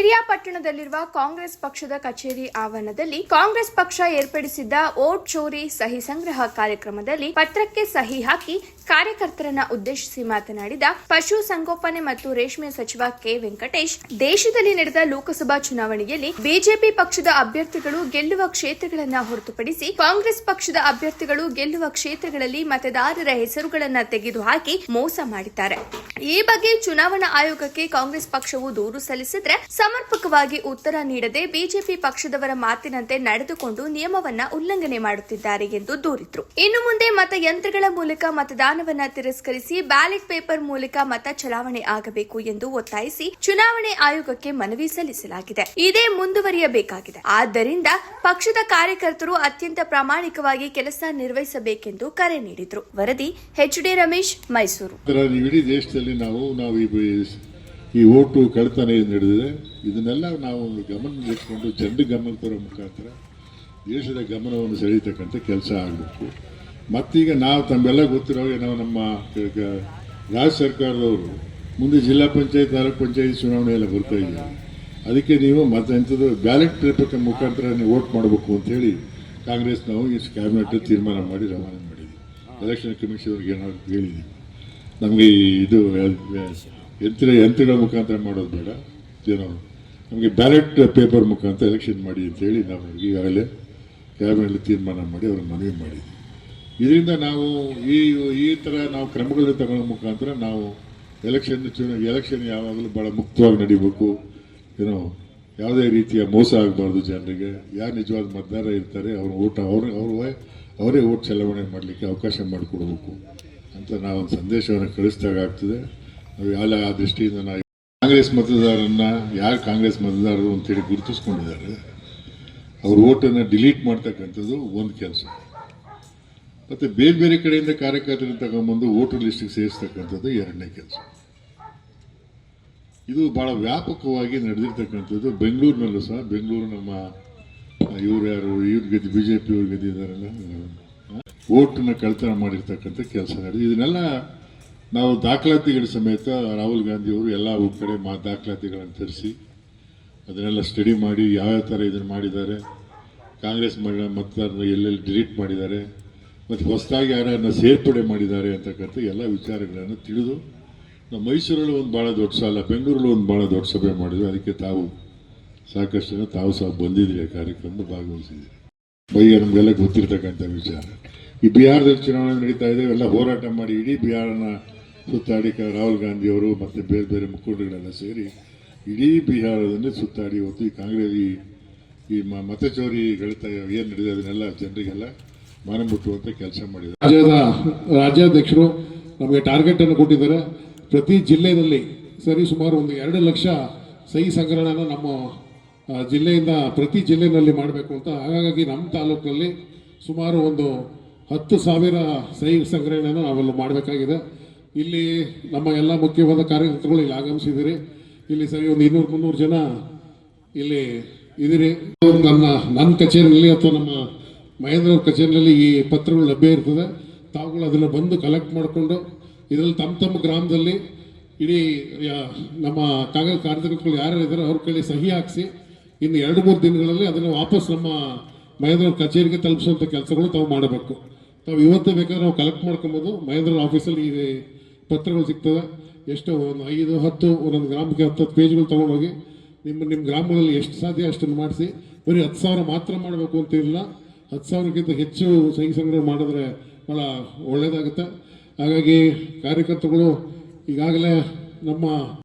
ಪಿರಿಯಾಪಟ್ಟಣದಲ್ಲಿರುವ ಕಾಂಗ್ರೆಸ್ ಪಕ್ಷದ ಕಚೇರಿ ಆವರಣದಲ್ಲಿ ಕಾಂಗ್ರೆಸ್ ಪಕ್ಷ ಏರ್ಪಡಿಸಿದ್ದ ಓಟ್ ಚೋರಿ ಸಹಿ ಸಂಗ್ರಹ ಕಾರ್ಯಕ್ರಮದಲ್ಲಿ ಪತ್ರಕ್ಕೆ ಸಹಿ ಹಾಕಿ ಕಾರ್ಯಕರ್ತರನ್ನ ಉದ್ದೇಶಿಸಿ ಮಾತನಾಡಿದ ಪಶು ಸಂಗೋಪನೆ ಮತ್ತು ರೇಷ್ಮೆ ಸಚಿವ ಕೆ ವೆಂಕಟೇಶ್, ದೇಶದಲ್ಲಿ ನಡೆದ ಲೋಕಸಭಾ ಚುನಾವಣೆಯಲ್ಲಿ ಬಿಜೆಪಿ ಪಕ್ಷದ ಅಭ್ಯರ್ಥಿಗಳು ಗೆಲ್ಲುವ ಕ್ಷೇತ್ರಗಳನ್ನು ಹೊರತುಪಡಿಸಿ ಕಾಂಗ್ರೆಸ್ ಪಕ್ಷದ ಅಭ್ಯರ್ಥಿಗಳು ಗೆಲ್ಲುವ ಕ್ಷೇತ್ರಗಳಲ್ಲಿ ಮತದಾರರ ಹೆಸರುಗಳನ್ನು ತೆಗೆದುಹಾಕಿ ಮೋಸ ಮಾಡಿದ್ದಾರೆ. ಈ ಬಗ್ಗೆ ಚುನಾವಣಾ ಆಯೋಗಕ್ಕೆ ಕಾಂಗ್ರೆಸ್ ಪಕ್ಷವು ದೂರು ಸಲ್ಲಿಸಿದ್ರೆ ಸಮರ್ಪಕವಾಗಿ ಉತ್ತರ ನೀಡದೆ ಬಿಜೆಪಿ ಪಕ್ಷದವರ ಮಾತಿನಂತೆ ನಡೆದುಕೊಂಡು ನಿಯಮವನ್ನ ಉಲ್ಲಂಘನೆ ಮಾಡುತ್ತಿದ್ದಾರೆ ಎಂದು ದೂರಿದ್ರು. ಇನ್ನು ಮುಂದೆ ಮತಯಂತ್ರಗಳ ಮೂಲಕ ಮತದಾನವನ್ನ ತಿರಸ್ಕರಿಸಿ ಬ್ಯಾಲೆಟ್ ಪೇಪರ್ ಮೂಲಕ ಮತ ಚಲಾವಣೆ ಆಗಬೇಕು ಎಂದು ಒತ್ತಾಯಿಸಿ ಚುನಾವಣೆ ಆಯೋಗಕ್ಕೆ ಮನವಿ ಸಲ್ಲಿಸಲಾಗಿದೆ. ಇದೇ ಮುಂದುವರಿಯಬೇಕಾಗಿದೆ. ಆದ್ದರಿಂದ ಪಕ್ಷದ ಕಾರ್ಯಕರ್ತರು ಅತ್ಯಂತ ಪ್ರಾಮಾಣಿಕವಾಗಿ ಕೆಲಸ ನಿರ್ವಹಿಸಬೇಕೆಂದು ಕರೆ ನೀಡಿದರು. ವರದಿ ಎಚ್ ಡಿ ರಮೇಶ್ ಮೈಸೂರು. ದೇಶದಲ್ಲಿ ನಾವು ನಾವು ಈ ಓಟು ಕಳ್ತನ ಏನು ನಡೆದಿದೆ ಇದನ್ನೆಲ್ಲ ನಾವು ಗಮನದಲ್ಲಿಟ್ಕೊಂಡು ಜನರ ಗಮನ ತರೋ ಮುಖಾಂತರ ದೇಶದ ಗಮನವನ್ನು ಸೆಳೀತಕ್ಕಂಥ ಕೆಲಸ ಆಗಬೇಕು. ಮತ್ತೀಗ ನಾವು ತಮ್ಮೆಲ್ಲ ಗೊತ್ತಿರೋ ಏನೋ ನಮ್ಮ ರಾಜ್ಯ ಸರ್ಕಾರದವರು ಮುಂದೆ ಜಿಲ್ಲಾ ಪಂಚಾಯತ್, ತಾಲೂಕ್ ಪಂಚಾಯತ್ ಚುನಾವಣೆ ಎಲ್ಲ ಬರ್ತಾ ಅದಕ್ಕೆ ನೀವು ಮತ್ತೆ ಎಂಥದ್ದು ಬ್ಯಾಲೆಟ್ ಪೇಪರ್ ಮುಖಾಂತರ ನೀವು ವೋಟ್ ಮಾಡಬೇಕು ಅಂತೇಳಿ ಕಾಂಗ್ರೆಸ್ ನಾವು ಈ ಕ್ಯಾಬಿನೆಟ್ ತೀರ್ಮಾನ ಮಾಡಿ ರವಾನೆ ಮಾಡಿದ್ವಿ. ಎಲೆಕ್ಷನ್ ಕಮಿಷನ್ ಅವ್ರಿಗೆ ಏನಾದ್ರು ಹೇಳಿದ್ದೀವಿ ನಮಗೆ ಇದು ಯಂತ್ರ ಯಂತ್ರಗಳ ಮುಖಾಂತರ ಮಾಡೋದು ಬೇಡ. ಏನೋ ನಮಗೆ ಬ್ಯಾಲೆಟ್ ಪೇಪರ್ ಮುಖಾಂತರ ಎಲೆಕ್ಷನ್ ಮಾಡಿ ಅಂತೇಳಿ ನಾವು ಈಗಾಗಲೇ ಕ್ಯಾಬಿನೆಟ್ ತೀರ್ಮಾನ ಮಾಡಿ ಅವ್ರಿಗೆ ಮನವಿ ಮಾಡಿದ್ವಿ. ಇದರಿಂದ ನಾವು ಈ ಈ ಥರ ನಾವು ಕ್ರಮಗಳನ್ನು ತಗೊಳ್ಳೋ ಮುಖಾಂತರ ನಾವು ಎಲೆಕ್ಷನ್ ಚುನಾವಣೆ ಎಲೆಕ್ಷನ್ ಯಾವಾಗಲೂ ಭಾಳ ಮುಕ್ತವಾಗಿ ನಡಿಬೇಕು. ಏನೋ ಯಾವುದೇ ರೀತಿಯ ಮೋಸ ಆಗಬಾರ್ದು ಜನರಿಗೆ. ಯಾರು ನಿಜವಾದ ಮತದಾರ ಇರ್ತಾರೆ, ಅವ್ರ ಊಟ ಅವ್ರ ಅವ್ರ ಅವರೇ ಓಟ್ ಚಲಾವಣೆ ಮಾಡಲಿಕ್ಕೆ ಅವಕಾಶ ಮಾಡಿಕೊಡ್ಬೇಕು ಅಂತ ನಾವು ಒಂದು ಸಂದೇಶವನ್ನು ಕಳಿಸಿದಾಗ ಆಗ್ತದೆ. ಎಲ್ಲ ಆ ದೃಷ್ಟಿಯಿಂದ ನಾವು ಕಾಂಗ್ರೆಸ್ ಮತದಾರರನ್ನ ಯಾರು ಕಾಂಗ್ರೆಸ್ ಮತದಾರರು ಅಂತೇಳಿ ಗುರುತಿಸ್ಕೊಂಡಿದ್ದಾರೆ. ಅವ್ರ ಓಟನ್ನು ಡಿಲೀಟ್ ಮಾಡ್ತಕ್ಕಂಥದ್ದು ಒಂದು ಕೆಲಸ. ಮತ್ತು ಬೇರೆ ಬೇರೆ ಕಡೆಯಿಂದ ಕಾರ್ಯಕರ್ತರನ್ನು ತಗೊಂಬಂದು ವೋಟರ್ ಲಿಸ್ಟಿಗೆ ಸೇರಿಸ್ತಕ್ಕಂಥದ್ದು ಎರಡನೇ ಕೆಲಸ. ಇದು ಭಾಳ ವ್ಯಾಪಕವಾಗಿ ನಡೆದಿರ್ತಕ್ಕಂಥದ್ದು ಬೆಂಗಳೂರಿನಲ್ಲೂ ಸಹ. ಬೆಂಗಳೂರು ನಮ್ಮ ಇವ್ರು ಯಾರು? ಇವ್ರ ಗತಿ ಬಿ ಜೆ ಪಿ ಇವ್ರ ಗೆದ್ದಿದ್ದಾರೆ ಓಟನ್ನು ಕಳ್ತನ ಮಾಡಿರ್ತಕ್ಕಂಥ ಕೆಲಸ ನಡೆದಿದೆ. ಇದನ್ನೆಲ್ಲ ನಾವು ದಾಖಲಾತಿಗಳ ಸಮೇತ ರಾಹುಲ್ ಗಾಂಧಿ ಅವರು ಎಲ್ಲ ಕಡೆ ಮಾ ದಾಖಲಾತಿಗಳನ್ನು ತರಿಸಿ ಅದನ್ನೆಲ್ಲ ಸ್ಟಡಿ ಮಾಡಿ ಯಾವ್ಯಾವ ಥರ ಇದನ್ನು ಮಾಡಿದ್ದಾರೆ. ಕಾಂಗ್ರೆಸ್ ಮಾಡಿದ ಮತದಾರನ ಎಲ್ಲೆಲ್ಲಿ ಡಿಲೀಟ್ ಮಾಡಿದ್ದಾರೆ. ಮತ್ತು ಹೊಸದಾಗಿ ಯಾರನ್ನು ಸೇರ್ಪಡೆ ಮಾಡಿದ್ದಾರೆ ಅಂತಕ್ಕಂಥ ಎಲ್ಲ ವಿಚಾರಗಳನ್ನು ತಿಳಿದು ನಾವು ಮೈಸೂರಲ್ಲಿ ಒಂದು ಭಾಳ ದೊಡ್ಡ ಸಾಲ, ಬೆಂಗಳೂರಲ್ಲಿ ಒಂದು ಭಾಳ ದೊಡ್ಡ ಸಭೆ ಮಾಡಿದ್ವಿ ಅದಕ್ಕೆ ತಾವು ಸಾಕಷ್ಟು ಜನ, ತಾವು ಸಹ ಬಂದಿದ್ದೀರಿ ಕಾರ್ಯಕ್ರಮದ ಕಾರ್ಯಕ್ರಮ ಭಾಗವಹಿಸಿದ್ದೀರಿ. ಬೈಯ ನಮಗೆಲ್ಲ ಗೊತ್ತಿರ್ತಕ್ಕಂಥ ವಿಚಾರ. ಈ ಬಿಹಾರದಲ್ಲಿ ಚುನಾವಣೆ ನಡೀತಾ ಇದೆ, ಎಲ್ಲ ಹೋರಾಟ ಮಾಡಿ ಇಡೀ ಬಿಹಾರನ ಸುತ್ತಾಡಿ ರಾಹುಲ್ ಗಾಂಧಿಯವರು ಮತ್ತು ಬೇರೆ ಬೇರೆ ಮುಖಂಡಗಳೆಲ್ಲ ಸೇರಿ ಇಡೀ ಬಿಹಾರದಲ್ಲಿ ಸುತ್ತಾಡಿ ಇವತ್ತು ಈ ಕಾಂಗ್ರೆಸ್ ಈ ಈ ಚೋರಿ ಗಳಿತ ಏನು ನಡೆದಿದೆ ಅದನ್ನೆಲ್ಲ ಜನರಿಗೆಲ್ಲ ಮನ ಮುಟ್ಟುವಂಥ ಕೆಲಸ ಮಾಡಿದ್ದಾರೆ. ರಾಜ್ಯದ ರಾಜ್ಯಾಧ್ಯಕ್ಷರು ನಮಗೆ ಟಾರ್ಗೆಟ್ ಅನ್ನು ಕೊಟ್ಟಿದ್ದಾರೆ. ಪ್ರತಿ ಜಿಲ್ಲೆಯಲ್ಲಿ ಸರಿ ಸುಮಾರು ಒಂದು ಎರಡು ಲಕ್ಷ ಸಹಿ ಸಂಗ್ರಹಣನ ನಮ್ಮ ಜಿಲ್ಲೆಯಿಂದ ಪ್ರತಿ ಜಿಲ್ಲೆಯಲ್ಲಿ ಮಾಡಬೇಕು ಅಂತ ಹಾಗಾಗಿ ನಮ್ಮ ತಾಲೂಕಿನಲ್ಲಿ ಸುಮಾರು ಒಂದು ಹತ್ತು ಸಾವಿರ ಸಹಿ ಸಂಗ್ರಹಣೆಯನ್ನು ನಾವೆಲ್ಲ ಮಾಡಬೇಕಾಗಿದೆ. ಇಲ್ಲಿ ನಮ್ಮ ಎಲ್ಲ ಮುಖ್ಯವಾದ ಕಾರ್ಯಕರ್ತರುಗಳು ಇಲ್ಲಿ ಆಗಮಿಸಿದ್ದೀರಿ. ಇಲ್ಲಿ ಸರಿ ಒಂದು ಇನ್ನೂರು, ಮುನ್ನೂರು ಜನ ಇಲ್ಲಿ ಇದ್ದೀರಿ. ನನ್ನ ನನ್ನ ಕಚೇರಿಯಲ್ಲಿ ಅಥವಾ ನಮ್ಮ ಮಹೇಂದ್ರ ಕಚೇರಿಯಲ್ಲಿ ಈ ಪತ್ರಗಳು ಲಭ್ಯ ಇರ್ತದೆ. ತಾವುಗಳು ಅದನ್ನು ಬಂದು ಕಲೆಕ್ಟ್ ಮಾಡಿಕೊಂಡು, ಇದರಲ್ಲಿ ತಮ್ಮ ತಮ್ಮ ಗ್ರಾಮದಲ್ಲಿ ಇಡೀ ನಮ್ಮ ಕಾಗದ ಕಾರ್ಯಕರ್ತರು ಯಾರು ಇದ್ದಾರೆ ಅವ್ರ ಕೈಲಿ ಸಹಿ ಹಾಕಿಸಿ, ಇನ್ನು ಎರಡು, ಮೂರು ದಿನಗಳಲ್ಲಿ ಅದನ್ನು ವಾಪಸ್ ನಮ್ಮ ಮಹೇಂದ್ರ ಕಚೇರಿಗೆ ತಲುಪಿಸುವಂಥ ಕೆಲಸಗಳು ತಾವು ಮಾಡಬೇಕು. ತಾವು ಇವತ್ತೇ ಬೇಕಾದ್ರೆ ನಾವು ಕಲೆಕ್ಟ್ ಮಾಡ್ಕೊಬೋದು. ಮಹೇಂದ್ರ ಆಫೀಸಲ್ಲಿ ಈ ಪತ್ರಗಳು ಸಿಗ್ತದೆ. ಎಷ್ಟು ಒಂದು ಐದು, ಹತ್ತು ಒಂದೊಂದು ಗ್ರಾಮಕ್ಕೆ ಹತ್ತು ಹತ್ತು ಪೇಜ್ಗಳು ತೊಗೊಂಡೋಗಿ ನಿಮ್ಮ ನಿಮ್ಮ ಗ್ರಾಮಗಳಲ್ಲಿ ಎಷ್ಟು ಸಾಧ್ಯ ಅಷ್ಟನ್ನು ಮಾಡಿಸಿ, ಬರೀ ಹತ್ತು ಸಾವಿರ ಮಾತ್ರ ಮಾಡಬೇಕು ಅಂತ ಇಲ್ಲ. ಹತ್ತು ಸಾವಿರಕ್ಕಿಂತ ಹೆಚ್ಚು ಸಹಿ ಸಂಗ್ರಹ ಮಾಡಿದ್ರೆ ಭಾಳ ಒಳ್ಳೆಯದಾಗುತ್ತೆ ಹಾಗಾಗಿ ಕಾರ್ಯಕರ್ತರುಗಳು ಈಗಾಗಲೇ ನಮ್ಮ